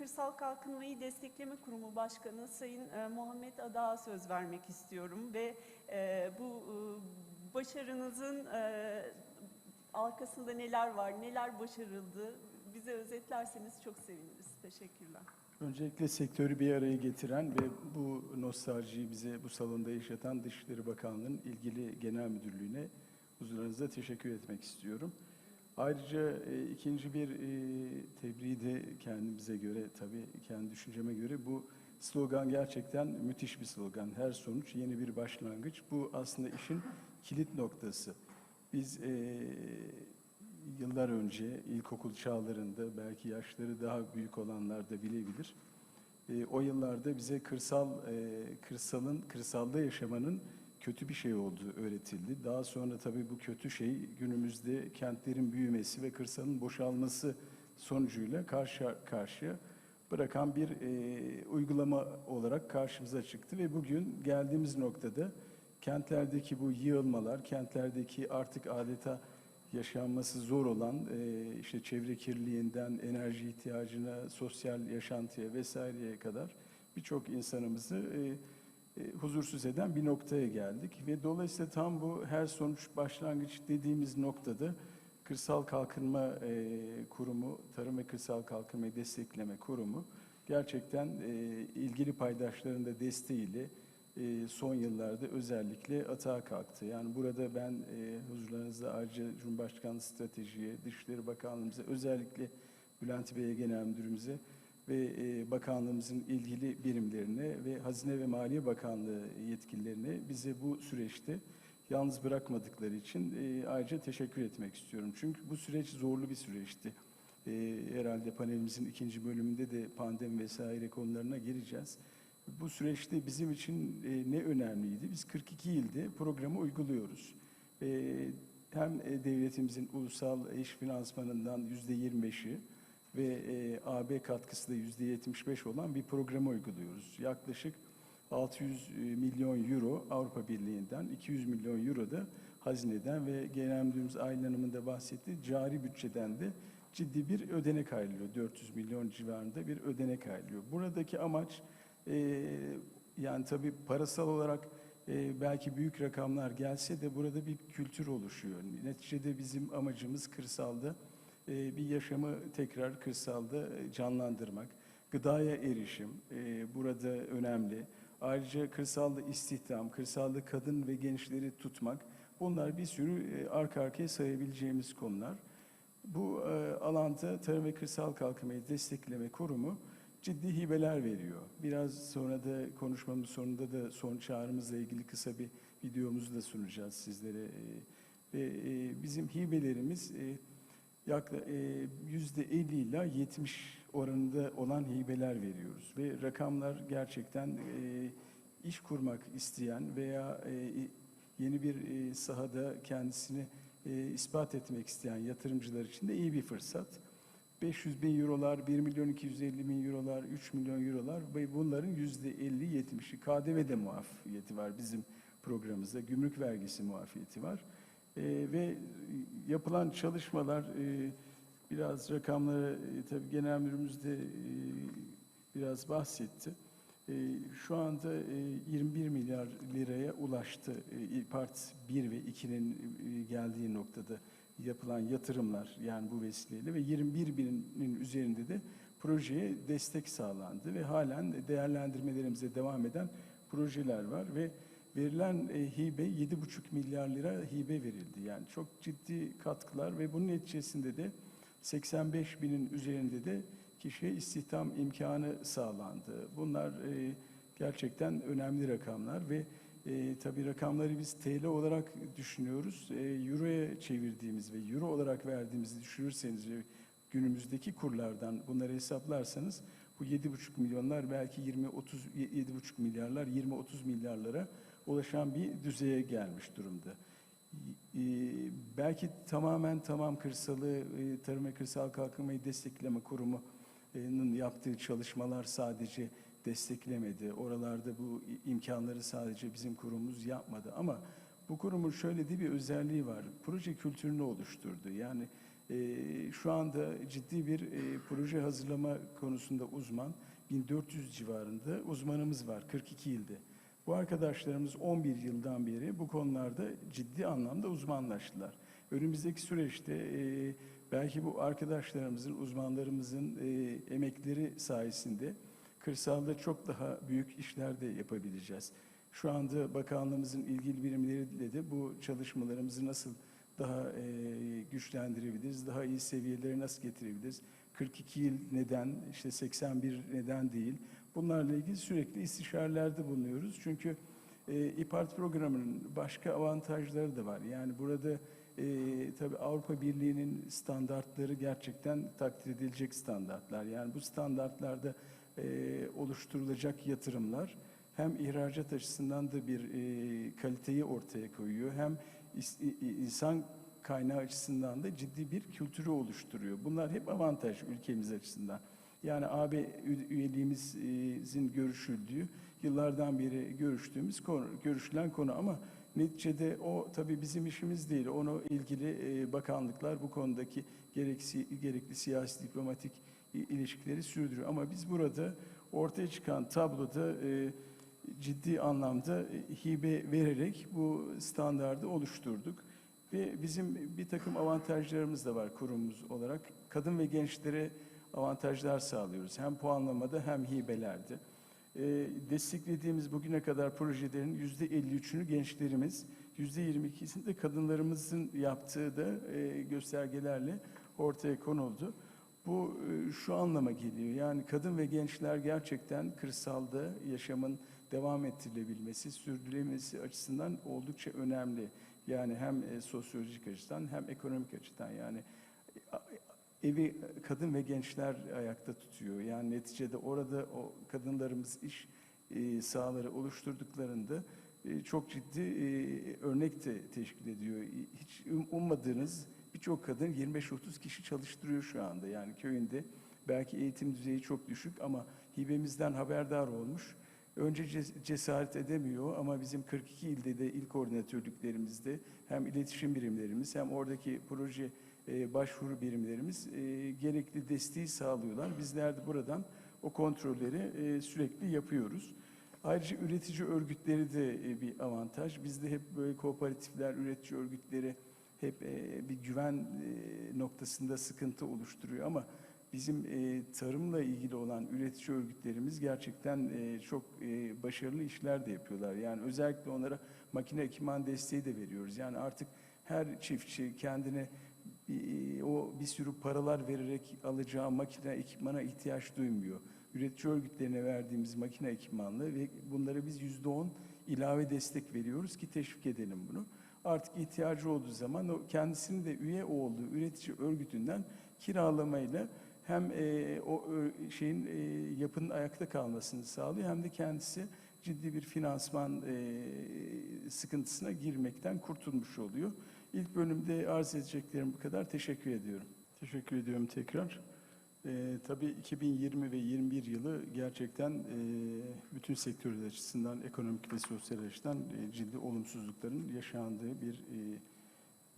Kırsal Kalkınmayı Destekleme Kurumu Başkanı Sayın e, Muhammed Adak'a söz vermek istiyorum ve e, bu e, başarınızın e, arkasında neler var, neler başarıldı bize özetlerseniz çok seviniriz. Teşekkürler. Öncelikle sektörü bir araya getiren ve bu nostaljiyi bize bu salonda yaşatan Dışişleri Bakanlığı'nın ilgili genel müdürlüğüne huzurlarınızda teşekkür etmek istiyorum. Ayrıca e, ikinci bir e, tebriği de kendimize göre tabii kendi düşünceme göre bu slogan gerçekten müthiş bir slogan. Her sonuç yeni bir başlangıç. Bu aslında işin kilit noktası. Biz e, yıllar önce ilkokul çağlarında belki yaşları daha büyük olanlar da bilebilir. E, o yıllarda bize kırsal e, kırsalın kırsalda yaşamanın kötü bir şey olduğu öğretildi. Daha sonra tabii bu kötü şey günümüzde kentlerin büyümesi ve kırsalın boşalması sonucuyla karşı karşıya bırakan bir e, uygulama olarak karşımıza çıktı ve bugün geldiğimiz noktada kentlerdeki bu yığılmalar, kentlerdeki artık adeta yaşanması zor olan e, işte çevre kirliliğinden enerji ihtiyacına, sosyal yaşantıya vesaireye kadar birçok insanımızı e, huzursuz eden bir noktaya geldik ve dolayısıyla tam bu her sonuç başlangıç dediğimiz noktada Kırsal Kalkınma e, Kurumu, Tarım ve Kırsal Kalkınmayı Destekleme Kurumu gerçekten e, ilgili paydaşların da desteğiyle e, son yıllarda özellikle atağa kalktı. Yani burada ben e, huzurlarınızda ayrıca Cumhurbaşkanlığı Stratejiye, Dışişleri Bakanlığımıza, özellikle Bülent Bey'e, Genel Müdürümüze ve e, bakanlığımızın ilgili birimlerine ve Hazine ve Maliye Bakanlığı yetkililerine bize bu süreçte yalnız bırakmadıkları için e, ayrıca teşekkür etmek istiyorum. Çünkü bu süreç zorlu bir süreçti. E, herhalde panelimizin ikinci bölümünde de pandemi vesaire konularına gireceğiz. Bu süreçte bizim için e, ne önemliydi? Biz 42 ilde programı uyguluyoruz. E, hem e, devletimizin ulusal iş finansmanından yüzde 25'i ve e, AB katkısı da yüzde 75 olan bir programı uyguluyoruz. Yaklaşık 600 milyon euro Avrupa Birliği'nden, 200 milyon euro da hazineden ve Genel Müdürümüz Aylin Hanım'ın da bahsettiği cari bütçeden de ciddi bir ödenek ayrılıyor. 400 milyon civarında bir ödenek ayrılıyor. Buradaki amaç e, yani tabii parasal olarak e, belki büyük rakamlar gelse de burada bir kültür oluşuyor. Neticede bizim amacımız kırsalda e, bir yaşamı tekrar kırsalda canlandırmak. Gıdaya erişim e, burada önemli. Ayrıca kırsalda istihdam, kırsalda kadın ve gençleri tutmak. Bunlar bir sürü e, arka arkaya sayabileceğimiz konular. Bu e, alanda Tarım ve Kırsal Kalkınmayı Destekleme Kurumu ciddi hibeler veriyor. Biraz sonra da konuşmamın sonunda da son çağrımızla ilgili kısa bir videomuzu da sunacağız sizlere. E, Ve e, bizim hibelerimiz e, yaklaşık yüzde 50 ile 70 oranında olan hibeler veriyoruz. Ve rakamlar gerçekten e, iş kurmak isteyen veya e, yeni bir e, sahada kendisini e, ispat etmek isteyen yatırımcılar için de iyi bir fırsat. 500 bin eurolar, 1 milyon 250 bin eurolar, 3 milyon eurolar ve bunların yüzde 50-70'i KDV de muafiyeti var bizim programımızda. Gümrük vergisi muafiyeti var. E, ve yapılan çalışmalar e, biraz rakamları e, tabii genel müdürümüz de e, biraz bahsetti. E, şu anda e, 21 milyar liraya ulaştı. E, part 1 ve 2'nin e, geldiği noktada yapılan yatırımlar yani bu vesileyle ve 21 binin üzerinde de projeye destek sağlandı ve halen değerlendirmelerimize devam eden projeler var ve verilen e, hibe 7,5 milyar lira hibe verildi. Yani çok ciddi katkılar ve bunun neticesinde de 85 binin üzerinde de kişiye istihdam imkanı sağlandı. Bunlar e, gerçekten önemli rakamlar ve e, tabii rakamları biz TL olarak düşünüyoruz. E, Euro'ya çevirdiğimiz ve Euro olarak verdiğimizi düşünürseniz ve günümüzdeki kurlardan bunları hesaplarsanız bu 7,5 milyonlar belki 20 30 7,5 milyarlar 20 30 milyarlara ulaşan bir düzeye gelmiş durumda. E, belki tamamen tamam kırsalı e, Tarım ve Kırsal Kalkınmayı Destekleme Kurumu'nun yaptığı çalışmalar sadece desteklemedi. Oralarda bu imkanları sadece bizim kurumumuz yapmadı ama bu kurumun şöyle de bir özelliği var. Proje kültürünü oluşturdu. Yani E, şu anda ciddi bir e, proje hazırlama konusunda uzman, 1400 civarında uzmanımız var 42 ilde. Bu arkadaşlarımız 11 yıldan beri bu konularda ciddi anlamda uzmanlaştılar. Önümüzdeki süreçte e, belki bu arkadaşlarımızın, uzmanlarımızın e, emekleri sayesinde kırsalda çok daha büyük işler de yapabileceğiz. Şu anda bakanlığımızın ilgili birimleriyle de bu çalışmalarımızı nasıl daha e, güçlendirebiliriz, daha iyi seviyelere nasıl getirebiliriz? 42 yıl neden, işte 81 neden değil? Bunlarla ilgili sürekli istişarelerde bulunuyoruz. Çünkü e, İPART programının başka avantajları da var. Yani burada e, tabii Avrupa Birliği'nin standartları gerçekten takdir edilecek standartlar. Yani bu standartlarda e, oluşturulacak yatırımlar hem ihracat açısından da bir e, kaliteyi ortaya koyuyor hem is- insan kaynağı açısından da ciddi bir kültürü oluşturuyor. Bunlar hep avantaj ülkemiz açısından. Yani AB üyeliğimizin görüşüldüğü, yıllardan beri görüştüğümüz konu, görüşülen konu ama neticede o tabii bizim işimiz değil. Onu ilgili e, bakanlıklar bu konudaki gereksi, gerekli siyasi diplomatik ilişkileri sürdürüyor. Ama biz burada ortaya çıkan tabloda e, ciddi anlamda e, hibe vererek bu standardı oluşturduk. Ve bizim bir takım avantajlarımız da var kurumumuz olarak. Kadın ve gençlere avantajlar sağlıyoruz. Hem puanlamada hem hibelerde. Ee, desteklediğimiz bugüne kadar projelerin yüzde 53'ünü gençlerimiz, yüzde 22'sini de kadınlarımızın yaptığı da e, göstergelerle ortaya konuldu. Bu e, şu anlama geliyor. Yani kadın ve gençler gerçekten kırsalda yaşamın devam ettirilebilmesi, sürdürülebilmesi açısından oldukça önemli. Yani hem e, sosyolojik açıdan hem ekonomik açıdan yani e, evi kadın ve gençler ayakta tutuyor. Yani neticede orada o kadınlarımız iş e, sahaları oluşturduklarında e, çok ciddi e, örnek de teşkil ediyor. Hiç um- ummadığınız birçok kadın 25-30 kişi çalıştırıyor şu anda. Yani köyünde belki eğitim düzeyi çok düşük ama hibemizden haberdar olmuş. Önce ces- cesaret edemiyor ama bizim 42 ilde de il koordinatörlüklerimizde hem iletişim birimlerimiz hem oradaki proje e, başvuru birimlerimiz e, gerekli desteği sağlıyorlar. Bizler de buradan o kontrolleri e, sürekli yapıyoruz. Ayrıca üretici örgütleri de bir avantaj. Bizde hep böyle kooperatifler, üretici örgütleri hep bir güven noktasında sıkıntı oluşturuyor ama bizim tarımla ilgili olan üretici örgütlerimiz gerçekten çok başarılı işler de yapıyorlar. Yani özellikle onlara makine ekipman desteği de veriyoruz. Yani artık her çiftçi kendine o bir sürü paralar vererek alacağı makine ekipmana ihtiyaç duymuyor. Üretici örgütlerine verdiğimiz makine ekipmanlı ve bunlara biz yüzde on ilave destek veriyoruz ki teşvik edelim bunu. Artık ihtiyacı olduğu zaman o kendisinin de üye olduğu üretici örgütünden kiralamayla hem e, o ö- şeyin e, yapının ayakta kalmasını sağlıyor hem de kendisi ciddi bir finansman e, sıkıntısına girmekten kurtulmuş oluyor. İlk bölümde arz edeceklerim bu kadar. Teşekkür ediyorum. Teşekkür ediyorum tekrar. Ee, tabii 2020 ve 21 yılı gerçekten e, bütün sektörler açısından, ekonomik ve sosyal açıdan e, ciddi olumsuzlukların yaşandığı bir e,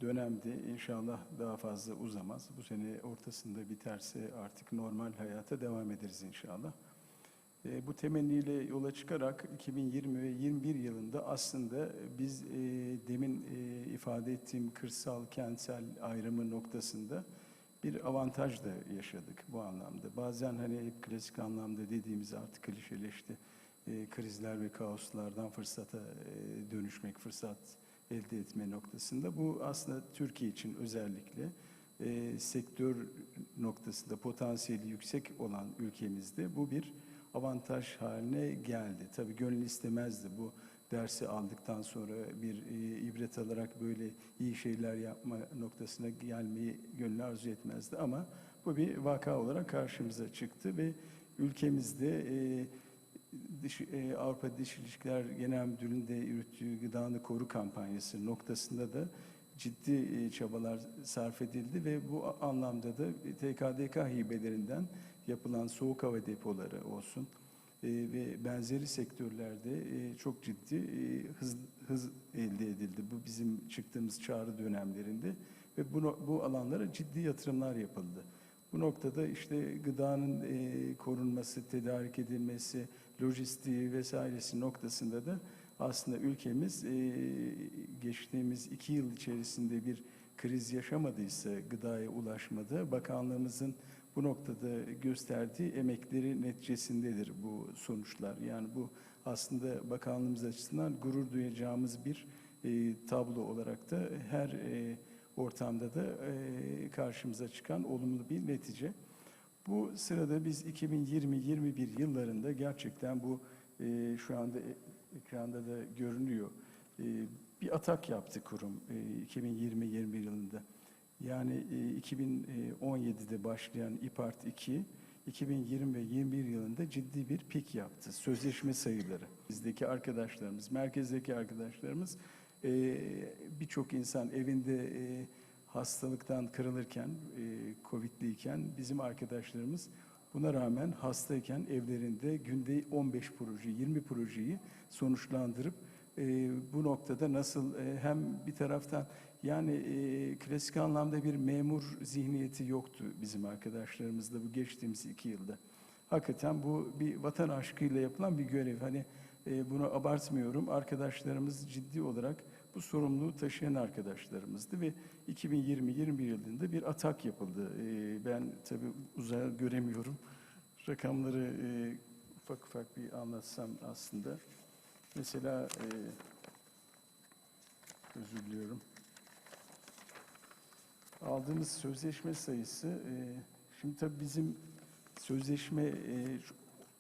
dönemdi. İnşallah daha fazla uzamaz. Bu sene ortasında biterse artık normal hayata devam ederiz inşallah. E, bu temenniyle yola çıkarak 2020 ve 21 yılında aslında biz e, demin e, ifade ettiğim kırsal kentsel ayrımı noktasında bir avantaj da yaşadık bu anlamda. Bazen hani hep klasik anlamda dediğimiz artık klişeleşti. E, krizler ve kaoslardan fırsata e, dönüşmek, fırsat elde etme noktasında. Bu aslında Türkiye için özellikle e, sektör noktasında potansiyeli yüksek olan ülkemizde bu bir avantaj haline geldi. Tabii gönül istemezdi bu dersi aldıktan sonra bir e, ibret alarak böyle iyi şeyler yapma noktasına gelmeyi gönül arzu etmezdi ama bu bir vaka olarak karşımıza çıktı ve ülkemizde e, dış, e, Avrupa Dış İlişkiler Genel Müdürlüğü'nün de yürüttüğü gıdanı koru kampanyası noktasında da ciddi e, çabalar sarf edildi ve bu anlamda da TKDK hibelerinden yapılan soğuk hava depoları olsun e, ve benzeri sektörlerde e, çok ciddi e, hız, hız elde edildi. Bu bizim çıktığımız çağrı dönemlerinde ve bu, bu alanlara ciddi yatırımlar yapıldı. Bu noktada işte gıdanın korunması, tedarik edilmesi, lojistiği vesairesi noktasında da aslında ülkemiz geçtiğimiz iki yıl içerisinde bir kriz yaşamadıysa gıdaya ulaşmada bakanlığımızın bu noktada gösterdiği emekleri neticesindedir bu sonuçlar. Yani bu aslında bakanlığımız açısından gurur duyacağımız bir e, tablo olarak da her e, ortamda da e, karşımıza çıkan olumlu bir netice. Bu sırada biz 2020-21 yıllarında gerçekten bu e, şu anda e- ekranda da görünüyor. E, bir atak yaptı kurum e, 2020-21 yılında. Yani e, 2017'de başlayan İPART 2, 2020 ve 21 yılında ciddi bir pik yaptı. Sözleşme sayıları. Bizdeki arkadaşlarımız, merkezdeki arkadaşlarımız e, birçok insan evinde e, hastalıktan kırılırken, e, Covid'liyken bizim arkadaşlarımız buna rağmen hastayken evlerinde günde 15 proje, 20 projeyi sonuçlandırıp e, bu noktada nasıl e, hem bir taraftan yani e, klasik anlamda bir memur zihniyeti yoktu bizim arkadaşlarımızda bu geçtiğimiz iki yılda. Hakikaten bu bir vatan aşkıyla yapılan bir görev. Hani e, bunu abartmıyorum. Arkadaşlarımız ciddi olarak bu sorumluluğu taşıyan arkadaşlarımızdı ve 2020-21 yılında bir atak yapıldı. E, ben tabii uzaya göremiyorum. Rakamları e, ufak ufak bir anlatsam aslında. Mesela e, özür diliyorum. Aldığımız sözleşme sayısı, e, şimdi tabii bizim sözleşme e,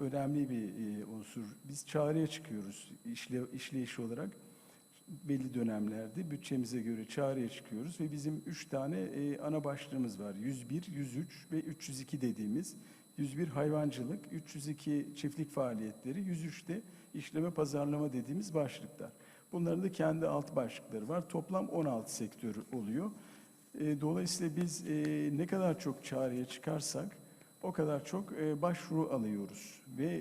önemli bir e, unsur. Biz çağrıya çıkıyoruz işle, işleyiş olarak belli dönemlerde bütçemize göre çağrıya çıkıyoruz ve bizim üç tane e, ana başlığımız var. 101, 103 ve 302 dediğimiz. 101 hayvancılık, 302 çiftlik faaliyetleri, 103'te işleme pazarlama dediğimiz başlıklar. Bunların da kendi alt başlıkları var. Toplam 16 sektör oluyor. E, Dolayısıyla biz e, ne kadar çok çağrıya çıkarsak o kadar çok e, başvuru alıyoruz ve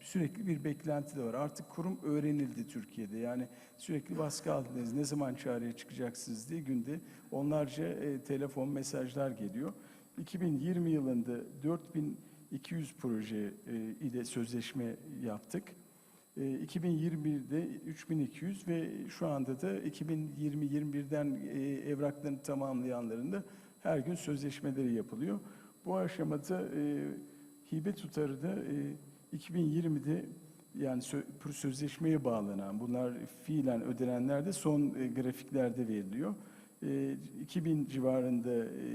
sürekli bir beklenti de var. Artık kurum öğrenildi Türkiye'de. Yani sürekli baskı altındayız. Ne zaman çağrıya çıkacaksınız diye günde onlarca telefon mesajlar geliyor. 2020 yılında 4200 proje e, ile sözleşme yaptık. E, 2021'de 3200 ve şu anda da 2020-21'den e, evraklarını tamamlayanların da her gün sözleşmeleri yapılıyor. Bu aşamada e, hibe tutarı da e, 2020'de yani sö- sözleşmeye bağlanan bunlar fiilen ödenenler de son e, grafiklerde veriliyor. E, 2000 civarında e,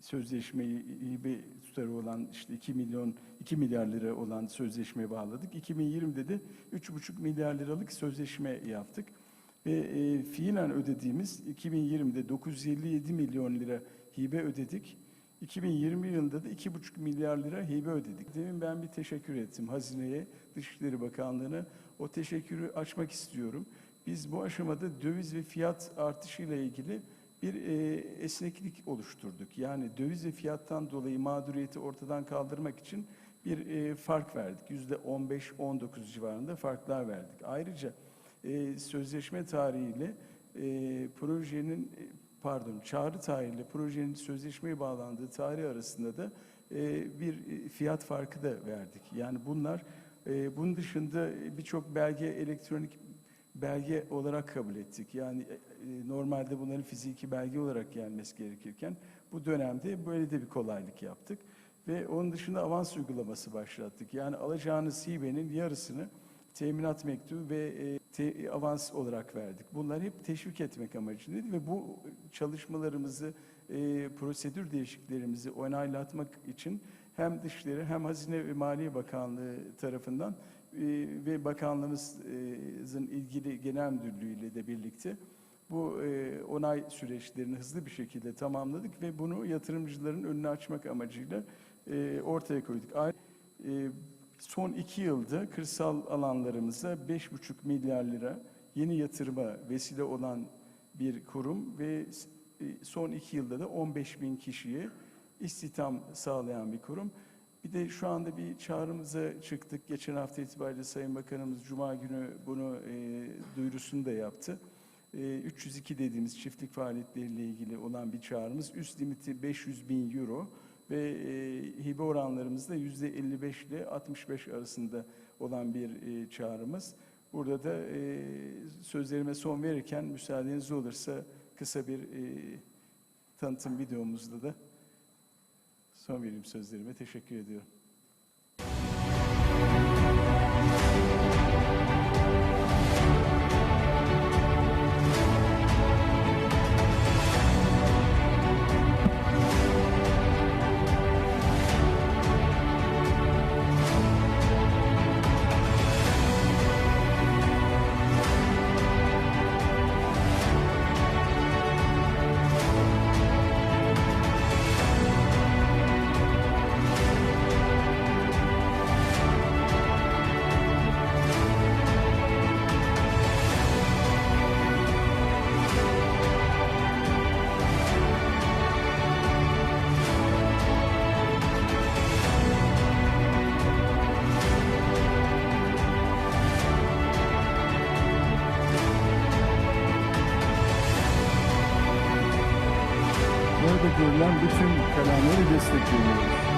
sözleşmeyi hibe tutarı olan işte 2 milyon 2 milyar lira olan sözleşmeye bağladık. 2020'de de 3,5 milyar liralık sözleşme yaptık. Ve e, fiilen ödediğimiz 2020'de 957 milyon lira hibe ödedik. 2020 yılında da 2,5 milyar lira hibe ödedik. Demin ben bir teşekkür ettim Hazine'ye, Dışişleri Bakanlığı'na. O teşekkürü açmak istiyorum. Biz bu aşamada döviz ve fiyat artışıyla ilgili bir e, esneklik oluşturduk. Yani döviz ve fiyattan dolayı mağduriyeti ortadan kaldırmak için bir e, fark verdik. Yüzde 15-19 civarında farklar verdik. Ayrıca e, sözleşme tarihiyle e, projenin e, pardon çağrı tarihiyle projenin sözleşmeye bağlandığı tarih arasında da e, bir e, fiyat farkı da verdik. Yani bunlar e, bunun dışında birçok belge elektronik belge olarak kabul ettik. Yani e, e, normalde bunların fiziki belge olarak gelmesi gerekirken bu dönemde böyle de bir kolaylık yaptık. Ve onun dışında avans uygulaması başlattık. Yani alacağınız hibenin yarısını teminat mektubu ve e, te- avans olarak verdik. Bunlar hep teşvik etmek amacındaydı ve bu çalışmalarımızı, e, prosedür değişikliklerimizi onaylatmak için hem Dışişleri hem Hazine ve Maliye Bakanlığı tarafından ve bakanlığımızın ilgili genel müdürlüğüyle de birlikte bu e, onay süreçlerini hızlı bir şekilde tamamladık ve bunu yatırımcıların önüne açmak amacıyla e, ortaya koyduk. E, son iki yılda kırsal alanlarımıza 5,5 milyar lira yeni yatırıma vesile olan bir kurum ve e, son iki yılda da 15 bin kişiye istihdam sağlayan bir kurum. Bir de şu anda bir çağrımıza çıktık. Geçen hafta itibariyle Sayın Bakanımız Cuma günü bunu e, duyurusunu da yaptı. e, 302 dediğimiz çiftlik faaliyetleriyle ilgili olan bir çağrımız. Üst limiti 500 bin euro ve e, hibe oranlarımız da %55 ile 65 arasında olan bir e, çağrımız. Burada da e, sözlerime son verirken müsaadeniz olursa kısa bir e, tanıtım videomuzda da son vereyim sözlerime. Teşekkür ediyorum. Görülen bütün kalemleri destekliyoruz.